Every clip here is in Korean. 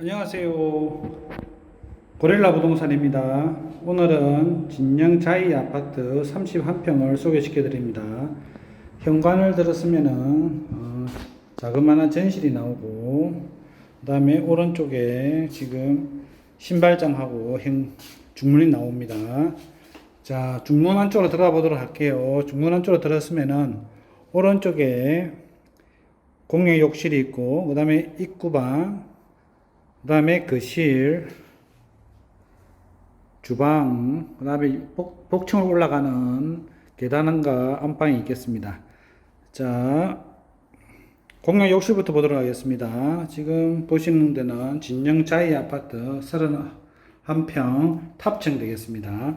안녕하세요. 고릴라 부동산입니다. 오늘은 진영 자이 아파트 31평을 소개시켜 드립니다. 현관을 들었으면은 어, 자그마한 전실이 나오고 그 다음에 오른쪽에 지금 신발장하고 행, 중문이 나옵니다. 자, 중문 안쪽으로 들어가 보도록 할게요. 중문 안쪽으로 들었으면은 오른쪽에 공용 욕실이 있고 그 다음에 입구방 그 다음에 거실, 주방, 그 다음에 복, 복층으로 올라가는 계단과 안방이 있겠습니다. 자, 공용 욕실부터 보도록 하겠습니다. 지금 보시는 데는 진영 자이 아파트 31평 탑층 되겠습니다.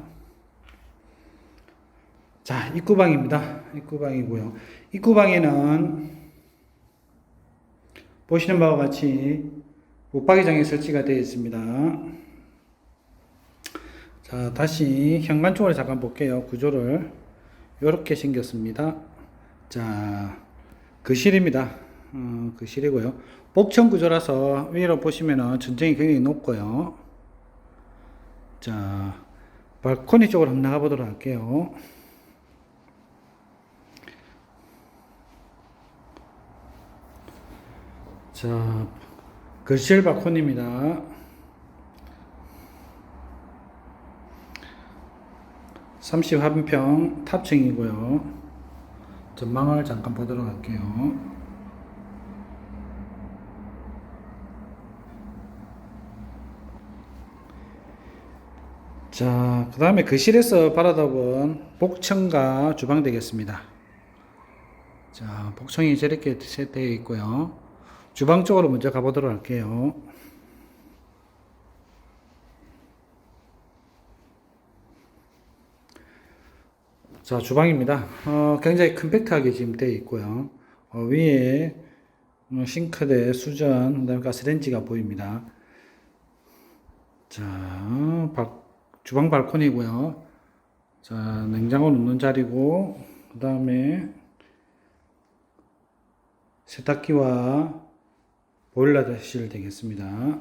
자, 입구방입니다. 입구방이고요. 입구방에는 보시는 바와 같이 붙박이장이 설치가 되어 있습니다. 자, 다시 현관 쪽으로 잠깐 볼게요. 구조를. 이렇게 생겼습니다. 자, 거실입니다. 어, 거실이고요. 복층 구조라서 위로 보시면은 전쟁이 굉장히 높고요. 자, 발코니 쪽으로 한번 나가 보도록 할게요. 자, 거실 발코니입니다. (30한평) 탑층이고요 전망을 잠깐 보도록 할게요 자, 그 다음에 거실에서 바라다본 복층과 주방 되겠습니다. 자, 복층이 저렇게 세트되어 있고요. 주방 쪽으로 먼저 가보도록 할게요. 자, 주방입니다. 어, 굉장히 컴팩트하게 지금 되어 있고요. 어, 위에 어, 싱크대, 수전, 그다음에 가스레인지가 보입니다. 자, 발, 주방 발코니고요. 자, 냉장고 놓는 자리고, 그 다음에 세탁기와 보일러실 되겠습니다.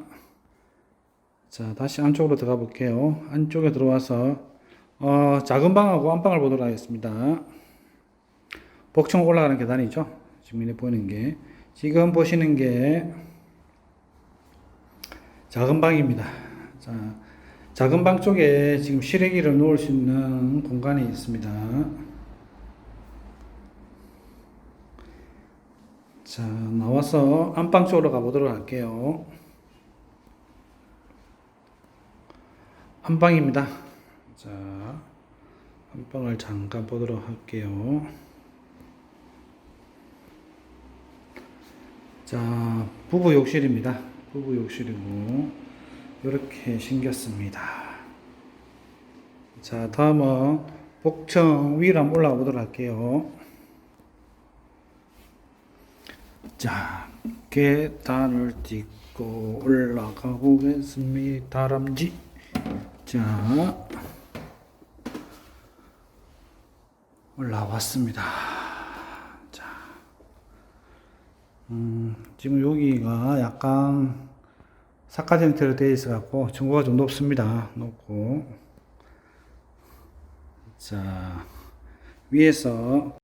자, 다시 안쪽으로 들어가 볼게요. 안쪽에 들어와서 어, 작은 방하고 안방을 보도록 하겠습니다. 복층 올라가는 계단이죠. 지금 이렇게 보이는 게 지금 보시는 게 작은 방입니다. 자, 작은 방 쪽에 지금 실외기를 놓을 수 있는 공간이 있습니다. 자, 나와서 안방 쪽으로 가보도록 할게요. 안방입니다. 자, 안방을 잠깐 보도록 할게요. 자, 부부 욕실입니다. 부부 욕실이고, 이렇게 생겼습니다. 자, 다음은 복층 위로 한번 올라가 보도록 할게요. 자, 계단을 딛고 올라가 보겠습니다. 다람쥐. 자, 올라왔습니다. 자, 음, 지금 여기가 약간 사카젠트로 되어 있어 갖고 전고가 좀 높습니다. 높고. 자, 위에서